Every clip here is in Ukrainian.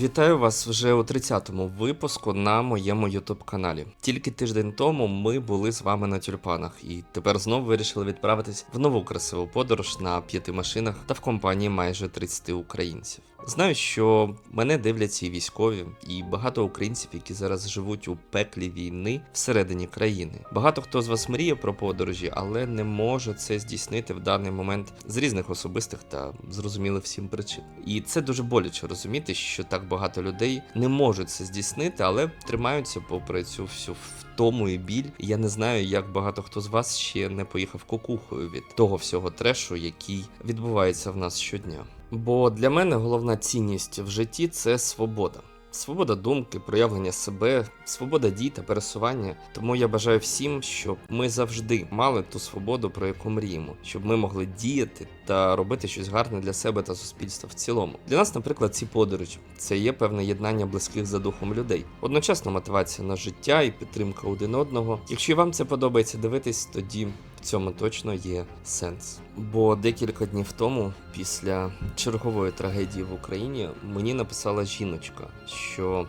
Вітаю вас вже у 30-му випуску на моєму youtube каналі. Тільки тиждень тому ми були з вами на тюльпанах, і тепер знову вирішили відправитись в нову красиву подорож на п'яти машинах та в компанії майже 30 українців. Знаю, що мене дивляться і військові, і багато українців, які зараз живуть у пеклі війни всередині країни. Багато хто з вас мріє про подорожі, але не може це здійснити в даний момент з різних особистих та зрозумілих всім причин. І це дуже боляче розуміти, що так багато людей не можуть це здійснити, але тримаються попри цю всю втому і біль. Я не знаю, як багато хто з вас ще не поїхав кукухою від того всього трешу, який відбувається в нас щодня. Бо для мене головна цінність в житті це свобода. Свобода думки, проявлення себе, свобода дій та пересування. Тому я бажаю всім, щоб ми завжди мали ту свободу, про яку мріємо, щоб ми могли діяти та робити щось гарне для себе та суспільства в цілому. Для нас, наприклад, ці подорожі це є певне єднання близьких за духом людей, одночасна мотивація на життя і підтримка один одного. Якщо вам це подобається дивитись, тоді цьому точно є сенс. Бо декілька днів тому, після чергової трагедії в Україні, мені написала жіночка, що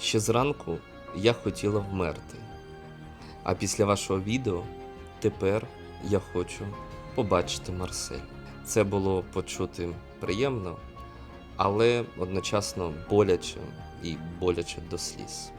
ще зранку я хотіла вмерти. А після вашого відео тепер я хочу побачити Марсель. Це було почути приємно, але одночасно боляче і боляче до сліз.